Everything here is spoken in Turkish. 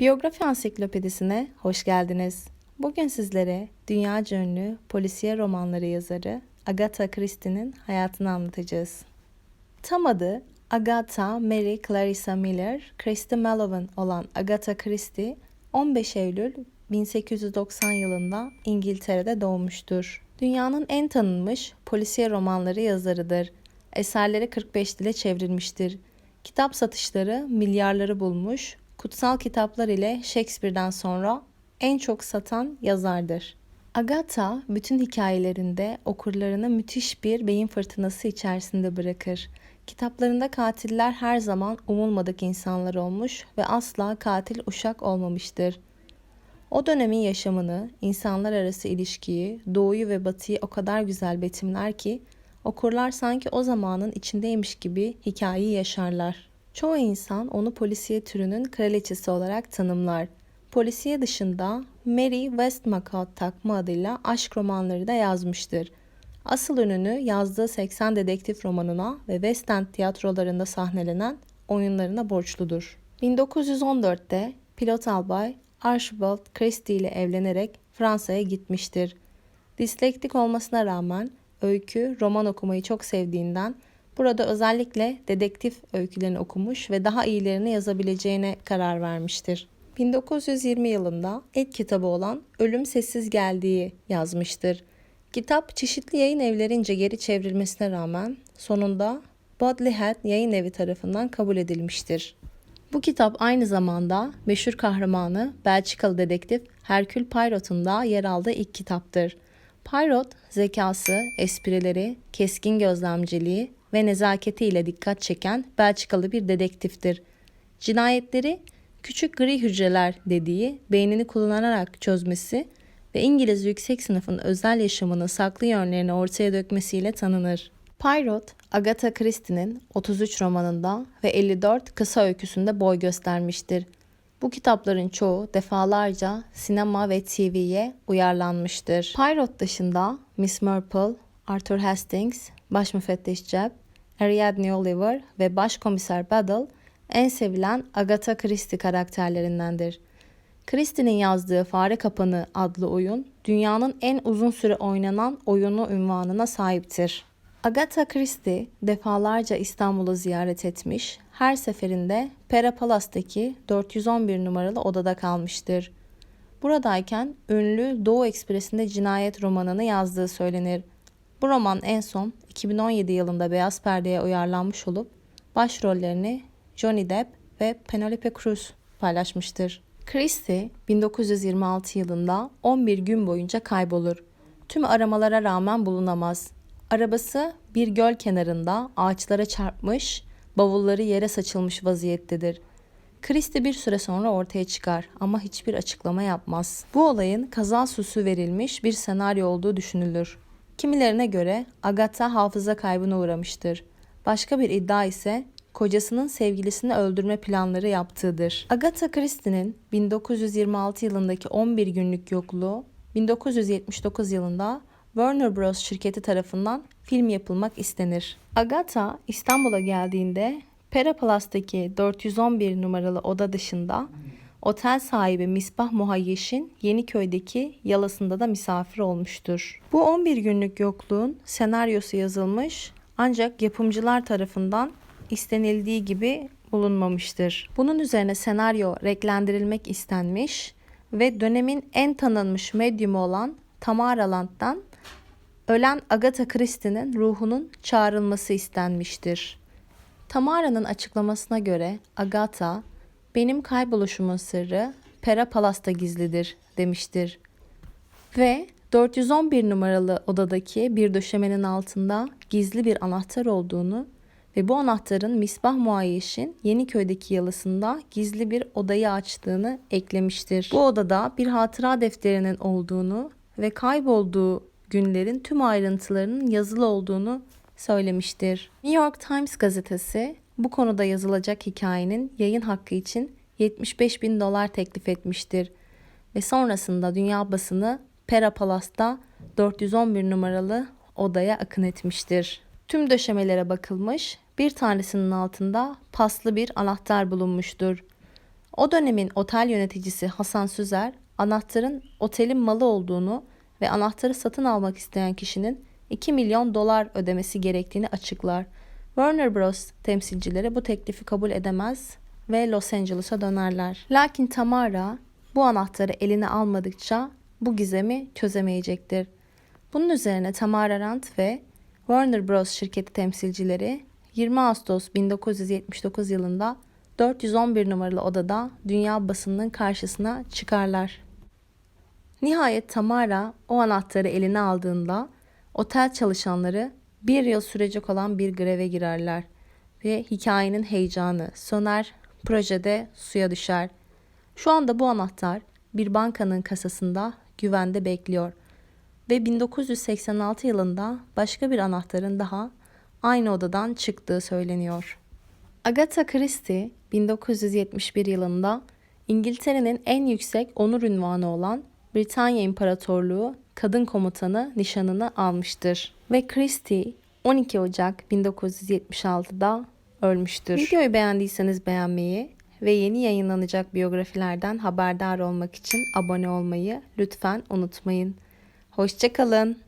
Biyografi Ansiklopedisine hoş geldiniz. Bugün sizlere dünyaca ünlü polisiye romanları yazarı Agatha Christie'nin hayatını anlatacağız. Tam adı Agatha Mary Clarissa Miller, Christie Mallowan olan Agatha Christie, 15 Eylül 1890 yılında İngiltere'de doğmuştur. Dünyanın en tanınmış polisiye romanları yazarıdır. Eserleri 45 dile çevrilmiştir. Kitap satışları milyarları bulmuş, kutsal kitaplar ile Shakespeare'den sonra en çok satan yazardır. Agatha bütün hikayelerinde okurlarını müthiş bir beyin fırtınası içerisinde bırakır. Kitaplarında katiller her zaman umulmadık insanlar olmuş ve asla katil uşak olmamıştır. O dönemin yaşamını, insanlar arası ilişkiyi, doğuyu ve batıyı o kadar güzel betimler ki okurlar sanki o zamanın içindeymiş gibi hikayeyi yaşarlar. Çoğu insan onu polisiye türünün kraliçesi olarak tanımlar. Polisiye dışında Mary Westmacott takma adıyla aşk romanları da yazmıştır. Asıl ününü yazdığı 80 dedektif romanına ve West End tiyatrolarında sahnelenen oyunlarına borçludur. 1914'te pilot albay Archibald Christie ile evlenerek Fransa'ya gitmiştir. Dislektik olmasına rağmen öykü, roman okumayı çok sevdiğinden burada özellikle dedektif öykülerini okumuş ve daha iyilerini yazabileceğine karar vermiştir. 1920 yılında ilk kitabı olan Ölüm Sessiz Geldiği yazmıştır. Kitap çeşitli yayın evlerince geri çevrilmesine rağmen sonunda Bodley Head yayın evi tarafından kabul edilmiştir. Bu kitap aynı zamanda meşhur kahramanı Belçikalı dedektif Herkül Poirot'un da yer aldığı ilk kitaptır. Poirot zekası, esprileri, keskin gözlemciliği ve nezaketiyle dikkat çeken Belçikalı bir dedektiftir. Cinayetleri küçük gri hücreler dediği beynini kullanarak çözmesi ve İngiliz yüksek sınıfın özel yaşamını saklı yönlerini ortaya dökmesiyle tanınır. Poirot, Agatha Christie'nin 33 romanında ve 54 kısa öyküsünde boy göstermiştir. Bu kitapların çoğu defalarca sinema ve TV'ye uyarlanmıştır. Poirot dışında Miss Marple, Arthur Hastings, Baş Müfettiş Jebb, Ariadne Oliver ve Başkomiser Battle en sevilen Agatha Christie karakterlerindendir. Christie'nin yazdığı Fare Kapanı adlı oyun dünyanın en uzun süre oynanan oyunu ünvanına sahiptir. Agatha Christie defalarca İstanbul'u ziyaret etmiş, her seferinde Pera Palas'taki 411 numaralı odada kalmıştır. Buradayken ünlü Doğu Ekspresi'nde cinayet romanını yazdığı söylenir. Bu roman en son 2017 yılında Beyaz Perde'ye uyarlanmış olup başrollerini Johnny Depp ve Penelope Cruz paylaşmıştır. Christie 1926 yılında 11 gün boyunca kaybolur. Tüm aramalara rağmen bulunamaz. Arabası bir göl kenarında ağaçlara çarpmış, bavulları yere saçılmış vaziyettedir. Christie bir süre sonra ortaya çıkar ama hiçbir açıklama yapmaz. Bu olayın kaza süsü verilmiş bir senaryo olduğu düşünülür. Kimilerine göre Agatha hafıza kaybına uğramıştır. Başka bir iddia ise kocasının sevgilisini öldürme planları yaptığıdır. Agatha Christie'nin 1926 yılındaki 11 günlük yokluğu 1979 yılında Warner Bros. şirketi tarafından film yapılmak istenir. Agatha İstanbul'a geldiğinde Pera Palas'taki 411 numaralı oda dışında otel sahibi Misbah Muhayyeş'in Yeniköy'deki yalasında da misafir olmuştur. Bu 11 günlük yokluğun senaryosu yazılmış ancak yapımcılar tarafından istenildiği gibi bulunmamıştır. Bunun üzerine senaryo renklendirilmek istenmiş ve dönemin en tanınmış medyumu olan Tamara Land'dan ölen Agatha Christie'nin ruhunun çağrılması istenmiştir. Tamara'nın açıklamasına göre Agatha, benim kayboluşumun sırrı Pera Palas'ta gizlidir demiştir. Ve 411 numaralı odadaki bir döşemenin altında gizli bir anahtar olduğunu ve bu anahtarın Misbah Muayyeş'in Yeniköy'deki yalısında gizli bir odayı açtığını eklemiştir. Bu odada bir hatıra defterinin olduğunu ve kaybolduğu günlerin tüm ayrıntılarının yazılı olduğunu söylemiştir. New York Times gazetesi bu konuda yazılacak hikayenin yayın hakkı için 75 bin dolar teklif etmiştir. Ve sonrasında dünya basını Pera Palas'ta 411 numaralı odaya akın etmiştir. Tüm döşemelere bakılmış, bir tanesinin altında paslı bir anahtar bulunmuştur. O dönemin otel yöneticisi Hasan Süzer, anahtarın otelin malı olduğunu ve anahtarı satın almak isteyen kişinin 2 milyon dolar ödemesi gerektiğini açıklar. Warner Bros. temsilcileri bu teklifi kabul edemez ve Los Angeles'a dönerler. Lakin Tamara bu anahtarı eline almadıkça bu gizemi çözemeyecektir. Bunun üzerine Tamara Rand ve Warner Bros. şirketi temsilcileri 20 Ağustos 1979 yılında 411 numaralı odada dünya basınının karşısına çıkarlar. Nihayet Tamara o anahtarı eline aldığında otel çalışanları bir yıl sürecek olan bir greve girerler ve hikayenin heyecanı söner, projede suya düşer. Şu anda bu anahtar bir bankanın kasasında güvende bekliyor ve 1986 yılında başka bir anahtarın daha aynı odadan çıktığı söyleniyor. Agatha Christie 1971 yılında İngiltere'nin en yüksek onur ünvanı olan Britanya İmparatorluğu Kadın Komutanı nişanını almıştır. Ve Christie 12 Ocak 1976'da ölmüştür. Videoyu beğendiyseniz beğenmeyi ve yeni yayınlanacak biyografilerden haberdar olmak için abone olmayı lütfen unutmayın. Hoşçakalın.